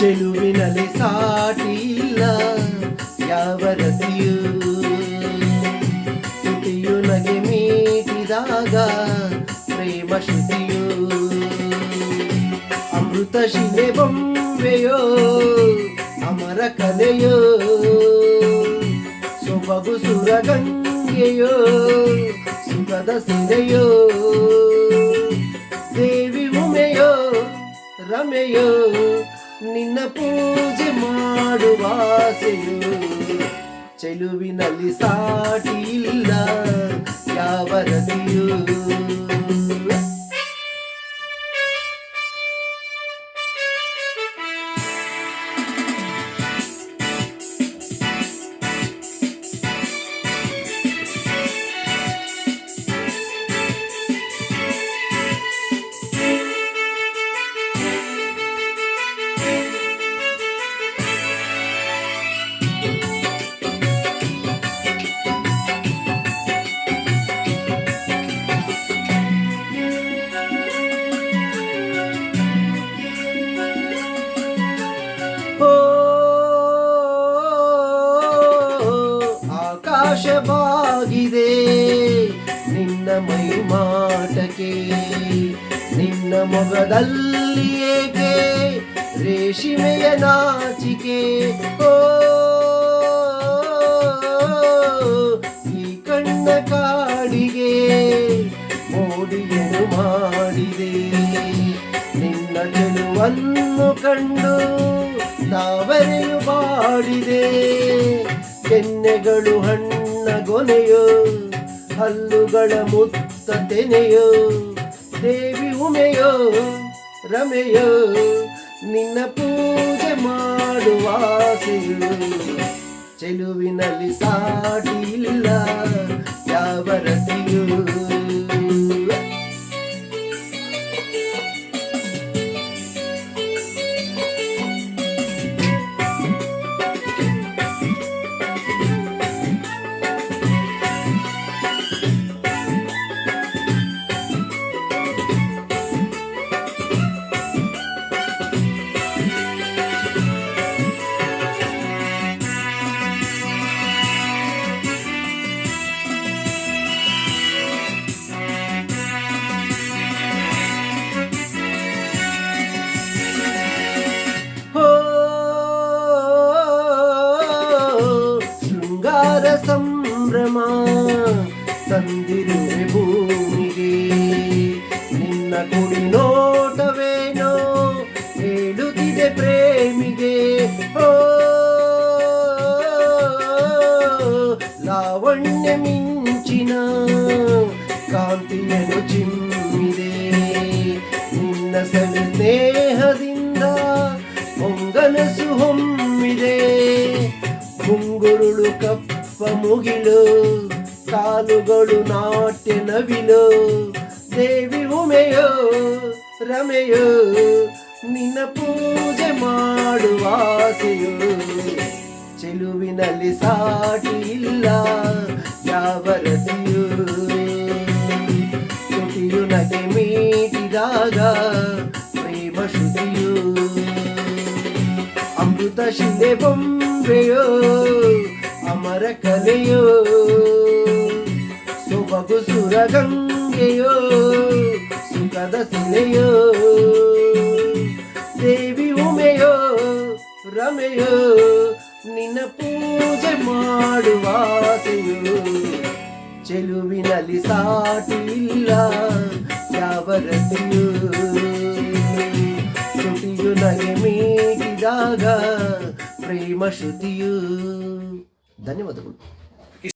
ಚೆಲುವಿನಲ್ಲಿ ಸಾಟಿ ಇಲ್ಲ ಯಾವ ರತಿಯು. ತುಟಿಯು ನಗೆ ಮೀಟಿದಾಗ ಪ್ರೇಮ ಶ್ರುತಿಯು. ಅಮೃತ ಶಿಲೆ ಬೊಂಬೆಯೋ, ಅಮರ ಕಲೆಯೋ. ಸೊಬಗು ಸುರಗಂಗೆಯೋ ಸುಖದ ಸಿರೆಯೋ. ದೇವಿ ಉಮೆಯೋ, ರಮೆಯೋ. ನಿನ್ನ ಪೂಜೆ ಮಾಡುವಾಸೆಯೋ ಚೆಲುವಿನಲ್ಲಿ ಸಾಟಿ ಇಲ್ಲ ಯಾವ ಆಕಾಶ ಬಾಗಿದೆ ನಿನ್ನ ಮೈ ಮಾಟಕ್ಕೆ, ನಿನ್ನ ಮೊಗದಲ್ಲಿ ಏಕೆ, ರೇಷ್ಮೆಯ ನಾಚಿಕೆ. ಓ, ಈ ಕಣ್ಣ ಕಾಡಿಗೆ ಮೋಡಿಯನ್ನು ಮಾಡಿದೆ. ನಿನ್ನ ಚೆಲುವನ್ನು ಕಂಡು ತಾವರೆಯು ಬಾಡಿದೆ. ಕೆನ್ನೆಗಳು ಹಣ್ಣ ಗೊನೆಯೋ ಹಲ್ಲುಗಳ ಮುತ್ತ ತೆನೆಯೋ, ದೇವಿ ಉಮೆಯೋ, ರಮೆಯೋ, ನಿನ್ನ ಪೂಜೆ ಮಾಡುವ ಚೆಲುವಿನಲ್ಲಿ ಸಾಟಿ ಇಲ್ಲ ಯಾವ ರತಿಯೂ. ತಂದಿರುವೆ ಭೂಮಿಗೆ. ನಿನ್ನ ಕುಡಿ ನೋಟವೇನೋ ಹೇಳುತ್ತಿದೆ ಪ್ರೇಮಿಗೆ. ಓ, ಲಾವಣ್ಯ ಮಿಂಚಿನ ಕಾಂತಿಯನ್ನು ಚಿಮ್ಮಿದೆ. ನಿನ್ನ ಸಣ್ಣ ಸ್ನೇಹದಿಂದ ಹೊಂಗನಸು ಹೊಮ್ಮಿದೆ. ಮುಂಗುರುಳು ಕಪ್ಪ ಮುಗಿಲು ಕಾಲುಗಳು ನಾಟ್ಯ ನವಿಲು. ದೇವಿ ಉಮೆಯೋ, ರಮೆಯೋ, ನಿನ್ನ ಪೂಜೆ ಮಾಡುವಾಸೆಯೋ ಚೆಲುವಿನಲ್ಲಿ ಸಾಟಿ ಇಲ್ಲ ಯಾವ ರತಿಯೂ ನಗೆ ಮೀಟಿದಾಗ ಪ್ರೇಮ ಶ್ರುತಿಯು. ಅಮೃತ ಶಿಲೆ ಬೊಂಬೆಯೋ, ಅಮರ ಕಲೆಯೋ. ಸೊಬಗು ಸುರಗಂಗೆಯೋ, ಸುಖದ ಸಿಲೆಯೋ, ದೇವಿ ಉಮೆಯೋ, ರಮೆಯೋ, ನಿನ್ನ ಪೂಜೆ ಮಾಡುವಾಸೆಯೋ ಚೆಲುವಿನಲ್ಲಿ ಸಾಟಿ ಇಲ್ಲ ಯಾವ ರತಿಯೂ. ತುಟಿಯು ನಗೆ ಪ್ರೇಮ ಶ್ರುತಿಯು. ಧನ್ಯವಾದಗಳು.